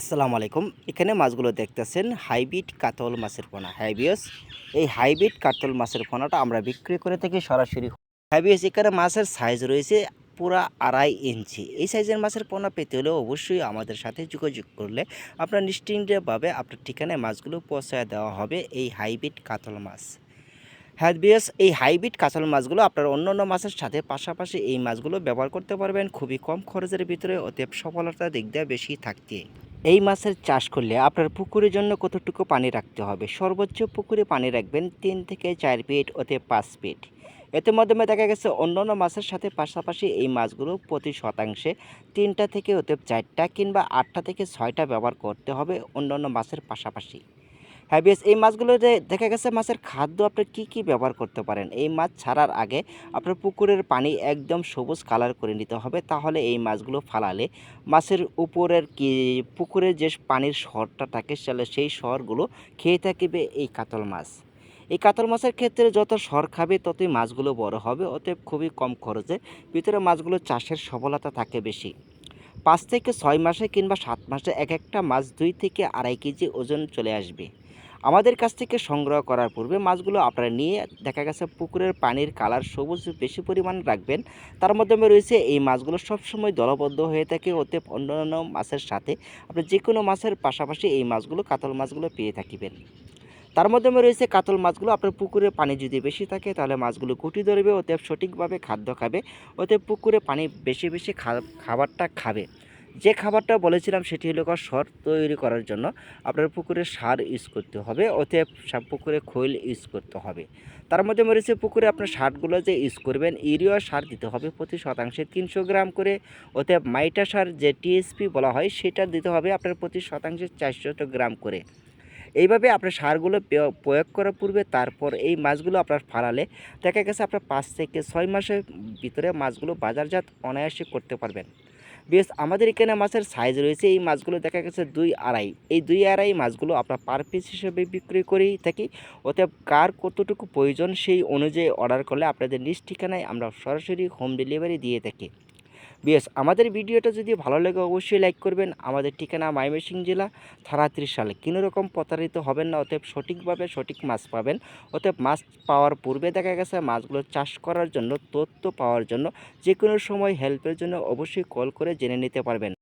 আসসালামু আলাইকুম। এখানে মাছগুলো দেখতেছেন, হাইব্রিড কাতল মাছের পোনা। হাইবিয়াস এই হাইব্রিড কাতল মাছের পোনাটা আমরা বিক্রি করে থাকি সরাসরি। হাইবিয়াস এখানে মাছের সাইজ রয়েছে পুরা আড়াই ইঞ্চি। এই সাইজের মাছের পোনা পেতে হলে অবশ্যই আমাদের সাথে যোগাযোগ করলে আপনার নিশ্চিন্তভাবে আপনার ঠিকানায় মাছগুলো পৌঁছায় দেওয়া হবে এই হাইব্রিড কাতল মাছ। হ্যাবিয়াস এই হাইব্রিড কাঁচাল মাছগুলো আপনার অন্য অন্য মাছের সাথে পাশাপাশি এই মাছগুলো ব্যবহার করতে পারবেন। খুবই কম খরচের ভিতরে অতএব সফলতার দিক দিয়ে বেশি থাকতে। এই মাছের চাষ করলে আপনার পুকুরের জন্য কতটুকু পানি রাখতে হবে? সর্বোচ্চ পুকুরে পানি রাখবেন তিন থেকে চার ফিট ওতে পাঁচ ফিট। এতে মাধ্যমে দেখা গেছে অন্যান্য মাছের সাথে পাশাপাশি এই মাছগুলো প্রতি শতাংশে তিনটা থেকে ওতে চারটা কিংবা আটটা থেকে ছয়টা ব্যবহার করতে হবে অন্যান্য মাছের পাশাপাশি। হ্যাঁ বেশ, এই মাছগুলোতে দেখা গেছে মাছের খাদ্য আপনি কি কি ব্যবহার করতে পারেন? এই মাছ ছাড়ার আগে আপনার পুকুরের পানি একদম সবুজ কালার করে নিতে হবে। তাহলে এই মাছগুলো ফালালে মাছের উপরের কি, পুকুরের যে পানির শরটা থাকে সেই শরগুলো খেয়ে থাকবে এই কাতল মাছ। এই কাতল মাছের ক্ষেত্রে যত সর খাবে, ততই মাছগুলো বড় হবে। অতএব খুবই কম খরচে ভিতরে মাছগুলো চাষের সফলতা থাকে বেশি। পাঁচ থেকে ছয় মাসে কিংবা সাত মাসে এক একটা মাছ দুই থেকে আড়াই কেজি ওজন চলে আসবে। আমাদের কাছ থেকে সংগ্রহ করার পূর্বে মাছগুলো আপনারা নিয়ে দেখা গেছে পুকুরের পানির কালার সবুজ বেশি পরিমাণ রাখবেন। তার মাধ্যমে রয়েছে এই মাছগুলো সবসময় দলবদ্ধ হয়ে থাকে ওতে অন্যান্য মাছের সাথে। আপনি যে কোনো মাছের পাশাপাশি এই মাছগুলো, কাতল মাছগুলো পেয়ে থাকিবেন। তার মাধ্যমে রয়েছে কাতল মাছগুলো, আপনার পুকুরে পানি যদি বেশি থাকে তাহলে মাছগুলো গুটি ধরবে, ওতে সঠিকভাবে খাদ্য খাবে, ওতে পুকুরে পানি বেশি বেশি খাবারটা খাবে। যে খাবারটা বলেছিলাম সেটি হলো সর তৈরি করার জন্য আপনার পুকুরে সার ইউজ করতে হবে সা- পুকুরে খৈল ইউজ করতে হবে। তার মধ্যে রয়েছে পুকুরে আপনার সারগুলো যে ইউজ করবেন, ইউরিয়া সার দিতে হবে প্রতি শতাংশে তিনশো গ্রাম করে ওতে মাইটা সার যে টিএসপি বলা হয় সেটা দিতে হবে আপনার প্রতি শতাংশে চারশো গ্রাম করে। এইভাবে আপনার সারগুলো প্রয়োগ করার পূর্বে তারপর এই মাছগুলো আপনার ফালালে দেখা গেছে আপনার পাঁচ থেকে ছয় মাসের ভিতরে মাছগুলো বাজারজাত অনায়াসে করতে পারবেন। বেশ, আমাদের এখানে মাছের সাইজ রয়েছে, এই মাছগুলো দেখা গেছে দুই আড়াই। এই দুই আড়াই মাছগুলো আমরা পার পিস হিসেবে বিক্রি করেই থাকি। অতএব কার কতটুকু প্রয়োজন সেই অনুযায়ী অর্ডার করলে আপনাদের নিজ ঠিকানায় আমরা সরাসরি হোম ডেলিভারি দিয়ে থাকি। বেশ, আমাদের ভিডিওটা যদি ভালো লাগে অবশ্যই লাইক করবেন। আমাদের ঠিকানা মাইমেসিং জেলা থানা ত্রিশাল কোনো রকম প্রতারিত হবেন না, অতএব সঠিকভাবে সঠিক মাছ পাবেন। অতএব মাছ পাওয়ার পূর্বে দেখা গেছে, মাছগুলো চাষ করার জন্য, তথ্য পাওয়ার জন্য যে কোনো সময় হেল্পের জন্য অবশ্যই কল করে জেনে নিতে পারবেন।